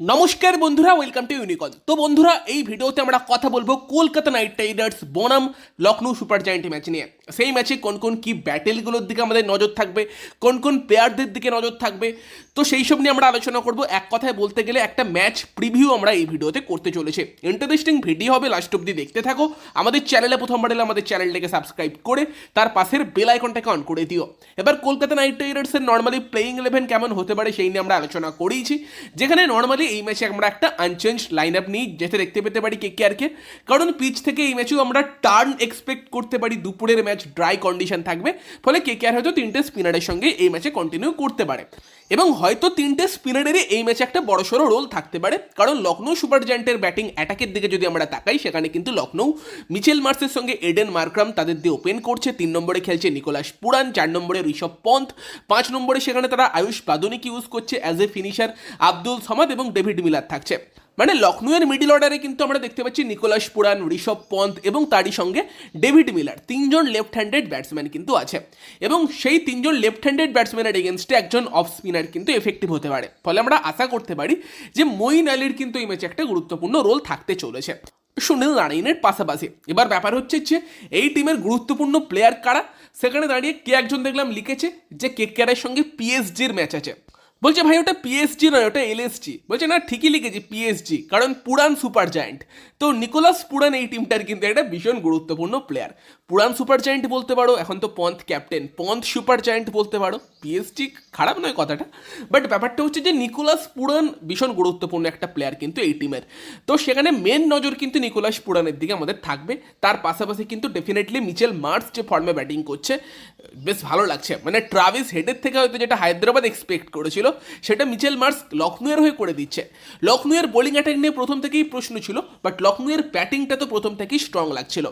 নমস্কার বন্ধুরা welcome to ইউনিকন তো বন্ধুরা, এই ভিডিওতে আমরা কথা বলব কলকাতা নাইট রাইডার্স বনাম লখনৌ সুপার জায়েন্ট ম্যাচ নিয়ে। সেই ম্যাচে কোন কোন কি ব্যাটেলগুলোর দিকে আমাদের নজর থাকবে, কোন কোন প্লেয়ারদের দিকে নজর থাকবে, তো সেই সব নিয়ে আমরা আলোচনা করব। এক কথায় বলতে গেলে একটা ম্যাচ প্রিভিউ আমরা এই ভিডিওতে করতে চলেছে। ইন্টারেস্টিং ভিডিও হবে লাস্ট অব্দি দেখতে থাকো। আমাদের চ্যানেলে প্রথমবার এলে আমাদের চ্যানেলটাকে সাবস্ক্রাইব করে, তার পাশের বেল আইকনটাকে অন করে দিও। এবার কলকাতা নাইট রাইডার্সের নর্মালি প্লেইং ইলেভেন কেমন হতে পারে সেই নিয়ে আমরা আলোচনা করেইছি। যেখানে নর্মালি এই ম্যাচে আমরা একটা আনচেঞ্জ লাইন আপ নিয়ে যেতে দেখতে পেতে পারি কে কে কারণ পিচ থেকে এই ম্যাচেও আমরা টার্ন এক্সপেক্ট করতে পারি, দুপুরের ম্যাচ ড্রাই কন্ডিশন থাকবে। ফলে কে কে আর হয়তো তিনটে স্পিনারের সঙ্গে এই ম্যাচে কন্টিনিউ করতে পারে। এবং হয়তো তিনটে স্পিনারেরই এই ম্যাচে একটা বড়সড় রোল থাকতে পারে। কারণ লখনৌ সুপার জায়ান্টের ব্যাটিং অ্যাটাকের দিকে যদি আমরা তাকাই, সেখানে কিন্তু লখনৌ মিচেল মার্সের সঙ্গে এডেন মার্ক্রাম তাদের দিয়ে ওপেন করছে। তিন নম্বরে খেলছে নিকোলাস পুরান, চার নম্বরে ঋষভ পন্থ, পাঁচ নম্বরে সেখানে তারা আয়ুষ বাদনিকে ইউজ করছে as a finisher Abdul Samad এবং ডেভিড মিলার থাকছে। মানে লখনৌয়ের মিডিল অর্ডারে কিন্তু আমরা দেখতে পাচ্ছি নিকোলাস পুরান, ঋষভ পন্থ এবং তারই সঙ্গে ডেভিড মিলার, তিনজন লেফট হ্যান্ডেড ব্যাটসম্যান কিন্তু আছে। এবং সেই তিনজন লেফট হ্যান্ডেড ব্যাটসম্যানের এগেনস্টে একজন অফ স্পিনার কিন্তু এফেক্টিভ হতে পারে। ফলে আমরা আশা করতে পারি যে মঈন আলীর কিন্তু এই ম্যাচে একটা গুরুত্বপূর্ণ রোল থাকতে চলেছে। সুনীল নারায়ণের পাশাপাশি। এবার ব্যাপার হচ্ছে যে এই টিমের গুরুত্বপূর্ণ প্লেয়ার কারা? সেখানে দাঁড়িয়ে কে একজন দেখলাম লিখেছে যে কেকেআরের সঙ্গে পিএসজির ম্যাচ আছে। বলছে, ভাই, ওটা পিএসজি নয়, ওটা এলএসজি বলছে, না, ঠিকই লিখেছি পিএসজি কারণ পুরান সুপার জায়েন্ট। তো নিকোলাস পুরান এই টিমটার কিন্তু একটা ভীষণ গুরুত্বপূর্ণ প্লেয়ার পুরান সুপার জায়েন্ট বলতে পারো, এখন তো Pant captain. Pant super giant বলতে পারো। পিএসজি খারাপ নয় কথাটা। বাট ব্যাপারটা হচ্ছে যে নিকোলাস পুরান ভীষণ গুরুত্বপূর্ণ একটা প্লেয়ার কিন্তু এই টিমের তো সেখানে মেন নজর কিন্তু নিকোলাস পুরানের দিকে আমাদের থাকবে। তার পাশাপাশি কিন্তু ডেফিনেটলি মিচেল মার্স যে ফর্মে ব্যাটিং করছে, বেশ ভালো লাগছে। মানে ট্রাভিস হেডের থেকে হয়তো যেটা হায়দ্রাবাদ এক্সপেক্ট করেছিল, সেটা মিচেল মার্স লখনৌয়ের হয়ে করে দিচ্ছে। লখনৌয়ের বোলিং অ্যাটাক নিয়ে প্রথম থেকেই প্রশ্ন ছিল বাট লখনৌয়ের ব্যাটিংটা তো প্রথম থেকেই স্ট্রং লাগছিল।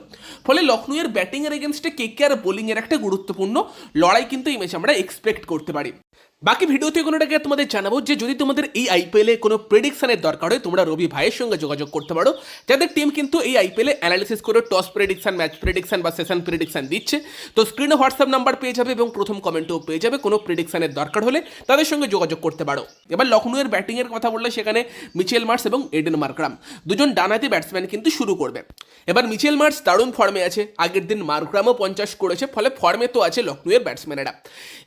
ফলে লখনৌয়ের ব্যাটিংয়ের এগেনস্টে কে কে আর বোলিংয়ের একটা গুরুত্বপূর্ণ লড়াই কিন্তু এই ম্যাচে আমরা এক্সপেক্ট করতে পারি। বাকি ভিডিওতে কোনোটাকে তোমাদের জানাব যে যদি তোমাদের এই আইপিএলে কোনো প্রেডিকশনের দরকার হয়, তোমরা রবি ভাইয়ের সঙ্গে যোগাযোগ করতে পারো। যাদের টিম কিন্তু এই আইপিএলে অ্যানালিসিস করে টস প্রেডিকশন ম্যাচ প্রেডিকশন বা সেশন প্রেডিকশন দিচ্ছে, তো স্ক্রিনে হোয়াটসঅ্যাপ নাম্বার পেয়ে যাবে এবং প্রথম কমেন্টও পেয়ে যাবে। কোনো প্রেডিকশনের দরকার হলে তাদের সঙ্গে যোগাযোগ করতে পারো। এবার লখনৌয়ের ব্যাটিংয়ের কথা বললে সেখানে মিচেল মার্স এবং এডেন মার্করাম দুজন ডানাতে ব্যাটসম্যান কিন্তু শুরু করবে। এবার মিচেল মার্স দারুণ ফর্মে আছে, আগের দিন মার্করামও পঞ্চাশ করেছে, ফলে ফর্মে তো আছে লখনৌয়ের ব্যাটসম্যানেরা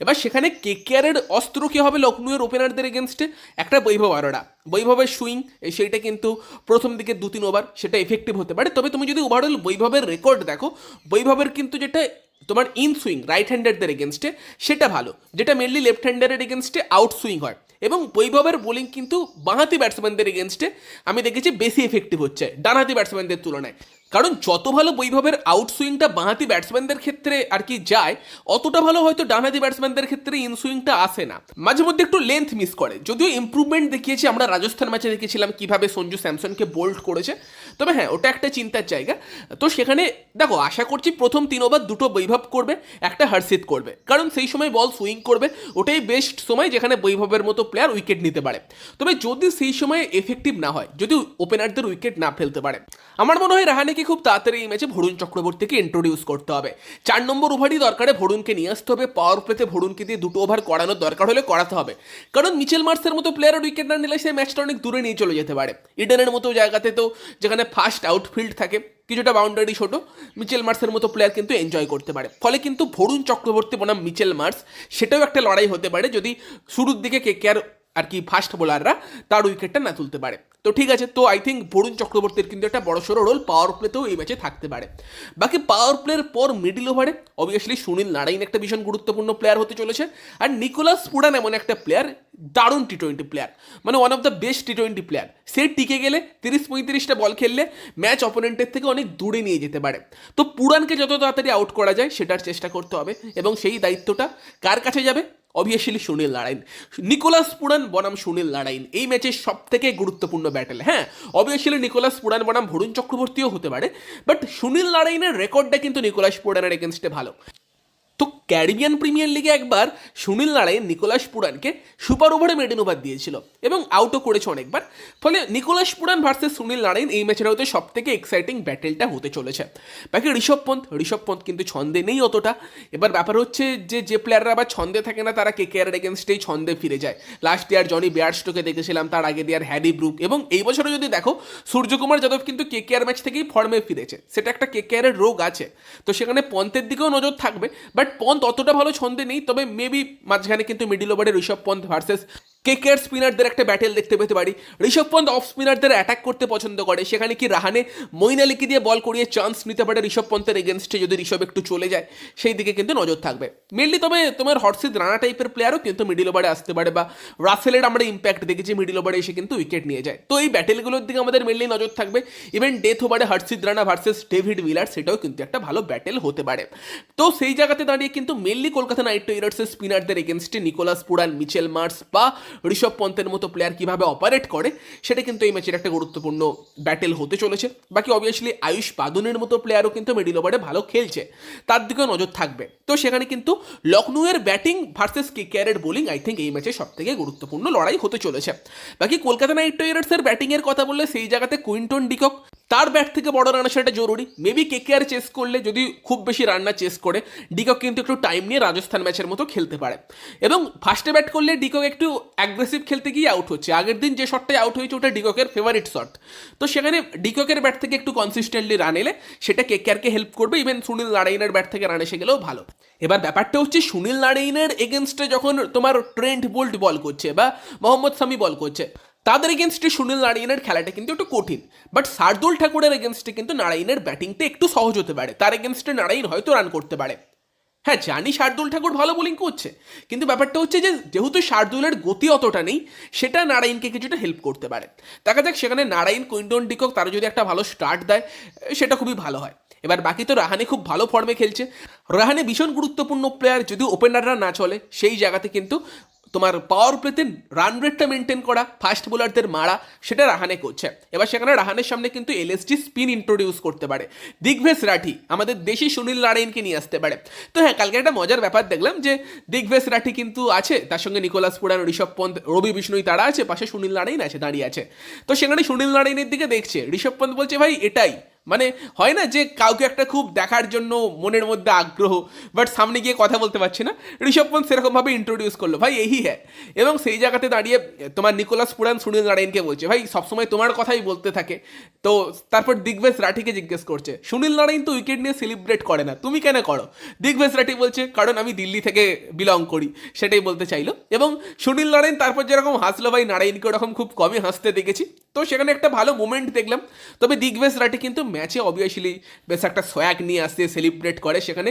এবার সেখানে কেকেআরের অস্ত্র কী হবে? লখনৌয়ের ওপেনারদের এগেনস্টে একটা বৈভব আরোরা বৈভবের সুইং সেইটা কিন্তু প্রথম দিকে দু তিন ওভার সেটা এফেক্টিভ হতে পারে। তবে তুমি যদি ওভারঅল বৈভবের রেকর্ড দেখো, বৈভবের কিন্তু যেটা তোমার ইন সুইং রাইট হ্যান্ডারদের এগেনস্টে সেটা ভালো। যেটা মেনলি লেফট হ্যান্ডারের এগেনস্টে আউট সুইং হয়। এবং বৈভবের বোলিং কিন্তু বাঁহাতি ব্যাটসম্যানদের এগেনস্টে আমি দেখেছি বেশি এফেক্টিভ হচ্ছে, ডানহাতি ব্যাটসম্যানদের তুলনায়। কারণ যত ভালো বৈভবের আউট সুইংটা বাঁহাতি ব্যাটসম্যানদের ক্ষেত্রে আর কি যায়, অতটা ভালো হয়তো ডানহাতি ব্যাটসম্যানদের ক্ষেত্রে ইন সুইংটা আসে না। মাঝে মধ্যে একটু লেন্থ মিস করে। যদিও ইম্প্রুভমেন্ট দেখিয়েছি, আমরা রাজস্থান ম্যাচে দেখেছিলাম কীভাবে সঞ্জু স্যামসনকে বোল্ড করেছে। তবে হ্যাঁ ওটা একটা চিন্তার জায়গা। তো সেখানে দেখো, আশা করছি প্রথম তিন ওভার দুটো বৈভব করবে, একটা হর্ষিত করবে। কারণ সেই সময় বল সুইং করবে, ওটাই বেস্ট সময় যেখানে বৈভবের মতো প্লেয়ার উইকেট নিতে পারে। তবে যদি সেই সময় এফেক্টিভ না হয়, যদি ওপেনারদের উইকেট না ফেলতে পারে, আমার মনে হয় রাহানেকে খুব তাড়াতাড়ি এই ম্যাচে ভরুণ চক্রবর্তীকে ইন্ট্রোডিউস করতে হবে। চার নম্বর ওভারই দরকারে ভরুণকে নিয়ে আসতে হবে। পাওয়ার প্লেতে ভরুণকে দিয়ে দুটো ওভার করানোর দরকার হলে করাতে হবে। কারণ মিচেল মার্সের মতো প্লেয়ারের উইকেট না নিলে সেই ম্যাচটা অনেক দূরে নিয়ে চলে যেতে পারে। ইডেনের মতো জায়গাতে তো যেখানে ফার্স্ট আউটফিল্ড থাকে, কিছুটা বাউন্ডারি ছোট, মিচেল মার্সের মতো প্লেয়ার কিন্তু এনজয় করতে পারে। ফলে কিন্তু ভরুণ চক্রবর্তী বনাম মিচেল মার্স, সেটাও একটা লড়াই হতে পারে। যদি শুরুর দিকে কে কে আর আর কি ফাস্ট বোলাররা তার উইকেটটা না তুলতে পারে। তো ঠিক আছে, তো আই থিঙ্ক বরুণ চক্রবর্তীর কিন্তু একটা বড়সড় রোল পাওয়ার প্লেতেও এই ম্যাচে থাকতে পারে। বাকি পাওয়ার প্লের পর মিডিল ওভারে অবভিয়াসলি সুনীল নারায়ণ একটা ভীষণ গুরুত্বপূর্ণ প্লেয়ার হতে চলেছে আর নিকোলাস পুরান এমন একটা প্লেয়ার দারুণ টি টোয়েন্টি প্লেয়ার মানে one of the best T twenty player সে টিকে গেলে তিরিশ পঁয়ত্রিশটা বল খেললে ম্যাচ অপোনেন্টের থেকে অনেক দূরে নিয়ে যেতে পারে। তো পুরানকে যত তাড়াতাড়ি আউট করা যায়, সেটার চেষ্টা করতে হবে এবং সেই দায়িত্বটা কার কাছে যাবে? Obviously Sunil Narayan Nicholas Pooran বনাম সুনীল নারায়ণ এই ম্যাচের সব থেকে গুরুত্বপূর্ণ ব্যাটেল হ্যাঁ? অবভিয়াসলি নিকোলাস পুরান বনাম ভরুণ চক্রবর্তীও হতে পারে বাট সুনীল নারায়ণের রেকর্ডটা কিন্তু নিকোলাস পুরানের এগেনস্টে ভালো। তো ক্যারিবিয়ান প্রিমিয়ার লিগে একবার সুনীল নারায়ণ, নিকোলাস পুরানকে সুপার ওভারে মেডেন ওভার দিয়েছিল এবং আউটও করেছে অনেকবার। ফলে Nicholas Pooran versus Sunil Narayan এই ম্যাচের হয়তো সব থেকে এক্সাইটিং ব্যাটেলটা হতে চলেছে। বাকি ঋষভ পন্থ ঋষভ পন্থ কিন্তু ছন্দে নেই অতটা। এবার ব্যাপার হচ্ছে যে যে প্লেয়াররা আবার ছন্দে থাকে না, তারা কে কে আর এগেনস্টেই ছন্দে ফিরে যায়। লাস্ট ইয়ার জনি বেয়ারস্টোকে দেখেছিলাম, তার আগে ইয়ার হ্যারি ব্রুক এবং এই বছরও যদি দেখো, সূর্যকুমার যাদব কিন্তু কে কে আর ম্যাচ থেকেই ফর্মে ফিরেছে। সেটা একটা কে কে আরের রোগ আছে। তো সেখানে পন্থের দিকেও নজর থাকবে বাট পন্থ অতটা ভালো ছন্দে নেই তবে মেবি মাঝখানে কিন্তু মিডিল ওভারে ঋষভ পন্থ ভার্সেস কেকেআর স্পিনারদের একটা ব্যাটেল দেখতে পেতে পারি। ঋষভ পন্থ অফ স্পিনারদের অ্যাটাক করতে পছন্দ করে। সেখানে কি রাহানে মইন আলীকে দিয়ে বল করিয়ে চান্স নিতে পারে ঋষভ পন্থের এগেনস্টে যদি ঋষভ একটু চলে যায়? সেই দিকে কিন্তু নজর থাকবে। মেনলি তবে তোমার হর্ষিত রানা টাইপের প্লেয়ারও কিন্তু মিডিল ওভারে আসতে পারে বা রাসেলের আমরা ইম্প্যাক্ট দেখেছি মিডিল ওভারে এসে কিন্তু উইকেট নিয়ে যায়। তো এই ব্যাটেলগুলোর দিকে আমাদের মেনলি নজর থাকবে। ইভেন ডেথ ওভারে হর্ষিত রানা ভার্সেস ডেভিড উইলার সেটাও কিন্তু একটা ভালো ব্যাটেল হতে পারে। তো সেই জায়গাতে দাঁড়িয়ে কিন্তু মেনলি কলকাতা নাইট রাইডার্সের স্পিনারদের এগেনস্টে নিকোলাস পুরান মিচেল মার্স বা ঋষভ পন্থের মতো প্লেয়ার কীভাবে অপারেট করে, সেটা কিন্তু এই ম্যাচের একটা গুরুত্বপূর্ণ ব্যাটেল হতে চলেছে। বাকি অবভিয়াসলি আয়ুষ বাদনের মতো প্লেয়ারও কিন্তু মিডিল ওভারে ভালো খেলছে। তার দিকেও নজর থাকবে। তো সেখানে কিন্তু লখনৌয়ের ব্যাটিং ভার্সেস কেকেআরের বোলিং আই থিঙ্ক এই ম্যাচে সব থেকে গুরুত্বপূর্ণ লড়াই হতে চলেছে। বাকি কলকাতা নাইট রাইডার্সের ব্যাটিংয়ের কথা বললে সেই জায়গাতে কুইন্টন ডিকক তার ব্যাট থেকে বড় রান আসাটা জরুরি। মেবি কেকেআর চেস করলে যদি খুব বেশি রান না চেস করে ডিকক কিন্তু একটু টাইম নিয়ে রাজস্থান ম্যাচের মতো খেলতে পারে। এবং ফার্স্টে ব্যাট করলে ডিকক একটু অ্যাগ্রেসিভ খেলতে গিয়ে আউট হচ্ছে। আগের দিন যে শটটাই আউট হয়েছে, ওটা ডিককের ফেভারিট শট তো সেখানে ডিককের ব্যাট থেকে একটু কনসিস্টেন্টলি রান এলে সেটা কেকেআরকে হেল্প করবে। ইভেন সুনীল নারায়ণের ব্যাট থেকে রান এসে গেলেও ভালো। এবার ব্যাপারটা হচ্ছে সুনীল নারায়ণের এগেনস্টে যখন তোমার ট্রেন্ট বোল্ট বল করছে বা মোহাম্মদ সামি বল করছে তাদের এগেনস্টে সুনীল নারায়ণের খেলাটা কিন্তু একটু কঠিন। বাট শার্দুল ঠাকুরের এগেনস্টে কিন্তু নারায়ণের ব্যাটিংটা একটু সহজ হতে পারে। তার এগেনস্টে নারায়ণ হয়তো রান করতে পারে। হ্যাঁ জানি শার্দুল ঠাকুর ভালো বোলিং করছে। কিন্তু ব্যাপারটা হচ্ছে যে, যেহেতু শার্দুলের গতি অতটা নেই, সেটা নারায়ণকে কিছুটা হেল্প করতে পারে। দেখা যাক, সেখানে নারায়ণ কুইন্টন ডিকক, তারা যদি একটা ভালো স্টার্ট দেয়, সেটা খুবই ভালো হয়। এবার বাকি তো রাহানে খুব ভালো ফর্মে খেলছে। রাহানে ভীষণ গুরুত্বপূর্ণ প্লেয়ার যদি ওপেনাররা না চলে, সেই জায়গাতে কিন্তু তোমার পাওয়ার প্লেতে রান রেটটা মেনটেন করা ফাস্ট বোলারদের মারা, সেটা রাহানে করছে। এবার সেখানে রাহানের সামনে কিন্তু এলএসজি স্পিন ইন্ট্রোডিউস করতে পারে। দিগ্ভেশ রাঠি, আমাদের দেশি সুনীল নারায়ণকে নিয়ে আসতে পারে। তো হ্যাঁ কালকে একটা মজার ব্যাপার দেখলাম যে দিগ্ভেশ রাঠি কিন্তু আছে, তার সঙ্গে নিকোলাস পুরান, ঋষভ পন্থ, রবি বিষ্ণুই তারা আছে, পাশে সুনীল নারায়ণ আছে, দাঁড়িয়ে আছে। তো সেখানে সুনীল নারায়ণের দিকে দেখছে, ঋষভ পন্থ বলছে, ভাই, এটাই। মানে হয় না যে কাউকে একটা খুব দেখার জন্য মনের মধ্যে আগ্রহ বাট সামনে গিয়ে কথা বলতে পারছে না। ঋষভ পন্থ সেরকমভাবে ইন্ট্রোডিউস করল। ভাই, এই হ্যাঁ। এবং সেই জায়গাতে দাঁড়িয়ে তোমার নিকোলাস পুরান সুনীল নারায়ণকে বলছে, ভাই, সবসময় তোমার কথাই বলতে থাকে। তো তারপর দিগ্বেশ রাঠিকে জিজ্ঞেস করছে, সুনীল নারায়ণ তো উইকেট নিয়ে সেলিব্রেট করে না, তুমি কেন করো? দিগ্বেশ রাঠি বলছে, কারণ আমি দিল্লি থেকে বিলং করি। সেটাই বলতে চাইলো। এবং সুনীল নারায়ণ তারপর যেরকম হাসলো, ভাই, নারায়ণকে ওরকম খুব কমই হাসতে দেখেছি। তো সেখানে একটা ভালো মোমেন্ট দেখলাম। তবে দিগ্বেশ রাঠি কিন্তু ম্যাচে অবভিয়াসলি বেশ একটা সোয়াগ নিয়ে আসতে সেলিব্রেট করে। সেখানে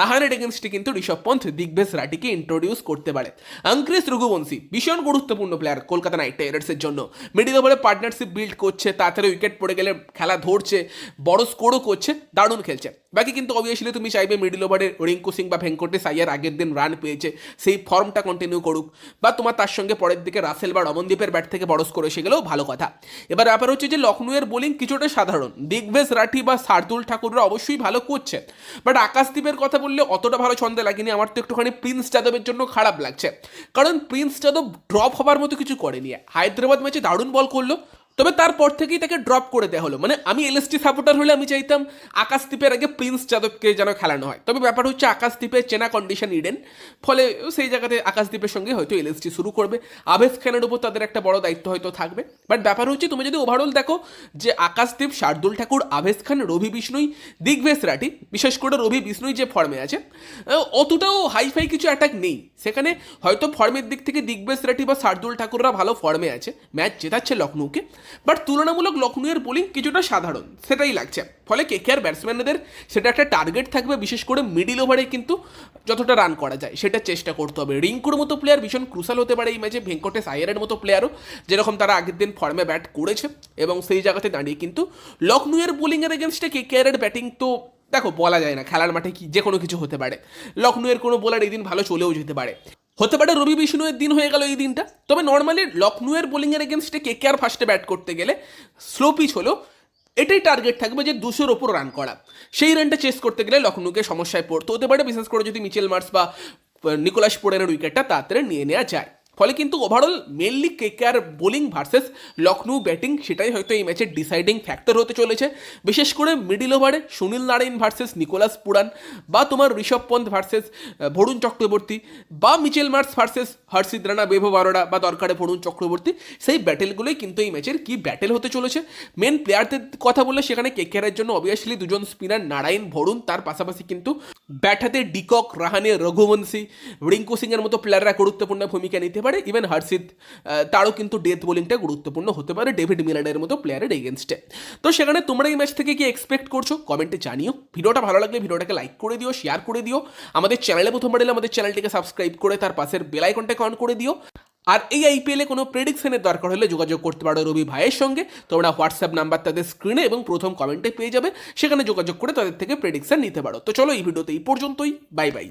রাহানের এগেনস্টে কিন্তু ঋষভ পন্থ দিগ্বেশ রাটিকে ইন্ট্রোডিউস করতে পারে। অঙ্ক্রেশ রঘুবংশী, ভীষণ গুরুত্বপূর্ণ প্লেয়ার কলকাতা নাইট রাইডার্সের জন্য। মিডিল ওভারে পার্টনারশিপ বিল্ড করছে, তাড়াতাড়ি উইকেট পড়ে গেলে খেলা ধরছে, বড় স্কোরও করছে, দারুণ খেলছে। বাকি কিন্তু অবভিয়াসলি তুমি চাইবে মিডিল ওভারে রিঙ্কু সিং বা ভেঙ্কটেশ আইয়ার আগের দিন রান পেয়েছে, সেই ফর্মটা কন্টিনিউ করুক। বা তোমার তার সঙ্গে পরের দিকে রাসেল বা রমনদীপের ব্যাট থেকে বড় স্কোর এসে গেলেও ভালো কথা। এবার ব্যাপার হচ্ছে যে লখনৌয়ের বোলিং কিছুটা সাধারণ। দিগ্বেশ রাঠি বা শার্দুল ঠাকুররা অবশ্যই ভালো করছে। বাট আকাশদীপের কথা বললে অতটা ভালো ছন্দে লাগেনি। আমার তো একটুখানি প্রিন্স যাদবের জন্য খারাপ লাগছে। কারণ প্রিন্স যাদব ড্রপ হবার মতো কিছু করেনি। হায়দ্রাবাদ ম্যাচে দারুণ বল করল। তবে তারপর থেকেই তাকে ড্রপ করে দেওয়া হলো। মানে আমি এলএসটি সাপোর্টার হলে আমি চাইতাম আকাশদীপের আগে প্রিন্স যাদবকে যেন খেলানো হয়। তবে ব্যাপার হচ্ছে আকাশদীপের চেনা কন্ডিশন ইডেন ফলে সেই জায়গাতে আকাশদীপের সঙ্গে হয়তো এলএসটি শুরু করবে। আবেশ খানের উপর তাদের একটা বড় দায়িত্ব হয়তো থাকবে। বাট ব্যাপার হচ্ছে তুমি যদি ওভারঅল দেখো যে আকাশদ্বীপ শার্দুল ঠাকুর, আবেশ খান, রবি বিষ্ণুই, দিগ্বেশ রাঠি, বিশেষ করে রবি বিষ্ণুই যে ফর্মে আছে অতটাও হাইফাই কিছু অ্যাটাক নেই। সেখানে হয়তো ফর্মের দিক থেকে দিগ্বেশ রাঠি বা শার্দুল ঠাকুররা ভালো ফর্মে আছে। ম্যাচ জেতাচ্ছে লখনৌকে বাট তুলনামূলক লখনৌয়ের বোলিং কিছুটা সাধারণ, সেটাই লাগছে। ফলে কে কে আর ব্যাটসম্যানদের সেটা একটা টার্গেট থাকবে, বিশেষ করে মিডিল ওভারে কিন্তু যতটা রান করা যায়, সেটা চেষ্টা করতে হবে। রিঙ্কুর মতো প্লেয়ার ভীষণ ক্রুশাল হতে পারে এই ম্যাচে ভেঙ্কটেশ আয়ারের মতো প্লেয়ারও যেরকম তারা আগের দিন ফর্মে ব্যাট করেছে, এবং সেই জায়গাতে দাঁড়িয়ে কিন্তু লখনৌয়ের বোলিংয়ের এগেনস্টে কে কে আরের ব্যাটিং তো, দেখো, বলা যায় না, খেলার মাঠে কি যে কোনো কিছু হতে পারে। লখনৌয়ের কোনো বোলার এই দিন ভালো চলেও যেতে পারে। হতে পারে রবি বিষ্ণুয়ের দিন হয়ে গেল এই দিনটা। তবে নর্মালি লখনউয়ের বোলিংয়ের এগেনস্টে কে কে আর ফার্স্টে ব্যাট করতে গেলে স্লো পিচ হলেও এটাই টার্গেট থাকবে যে দুশোর ওপর রান করা। সেই রানটা চেস করতে গেলে লখনউকে সমস্যায় পড়তে হতে পারে। বিশেষ করে যদি মিচেল মার্স বা নিকোলাস পোড়ের উইকেটটা তাড়াতাড়ি নিয়ে নেওয়া যায়। ফলে কিন্তু overall mainly KKR bowling versus Lucknow batting সেটাই হয়তো এই ম্যাচের ডিসাইডিং ফ্যাক্টর হতে চলেছে। বিশেষ করে মিডিল ওভারে Sunil Narayan versus Nicholas Pooran বা তোমার ঋষভ পন্থ ভার্সেস ভরুণ চক্রবর্তী বা Mitchell Marsh versus Harshit Rana বেভ বারোড়া বা দরকারে ভরুণ চক্রবর্তী, সেই ব্যাটেলগুলোই কিন্তু এই ম্যাচের কি ব্যাটেল হতে চলেছে। মেন প্লেয়ারদের কথা বললে সেখানে কেকেআরের জন্য অবভিয়াসলি দুজন স্পিনার নারায়ণ ভরুণ তার পাশাপাশি কিন্তু ব্যাট হাতে ডিকক রাহানে রঘুবংশী রিঙ্কু সিং এর মতো প্লেয়াররা গুরুত্বপূর্ণ ভূমিকা নিতে পারে ইভেন হর্ষিত তারও কিন্তু ডেথ বোলিংটা গুরুত্বপূর্ণ হতে পারে ডেভিড মিলানের মতো প্লেয়ারের এগেনস্টে তো সেখানে তোমরা এই ম্যাচ থেকে কি এক্সপেক্ট করছ কমেন্টে জানিও ভিডিওটা ভালো লাগলে ভিডিওটাকে লাইক করে দিও শেয়ার করে দিও আমাদের চ্যানেলে প্রথমবার এলে আমাদের চ্যানেলটিকে সাবস্ক্রাইব করে তার পাশের বেল আইকনটাকে অন করে দিও আর এই আইপিএলে কোনো প্রেডিকশনের দরকার হলে যোগাযোগ করতে পারো রবি ভাইয়ের সঙ্গে। তোমরা হোয়াটসঅ্যাপ নাম্বার তাদের স্ক্রিনে এবং প্রথম কমেন্টে পেয়ে যাবে। সেখানে যোগাযোগ করে তাদের থেকে প্রেডিকশন নিতে পারো। তো চলো এই ভিডিওতে এই পর্যন্তই। Bye bye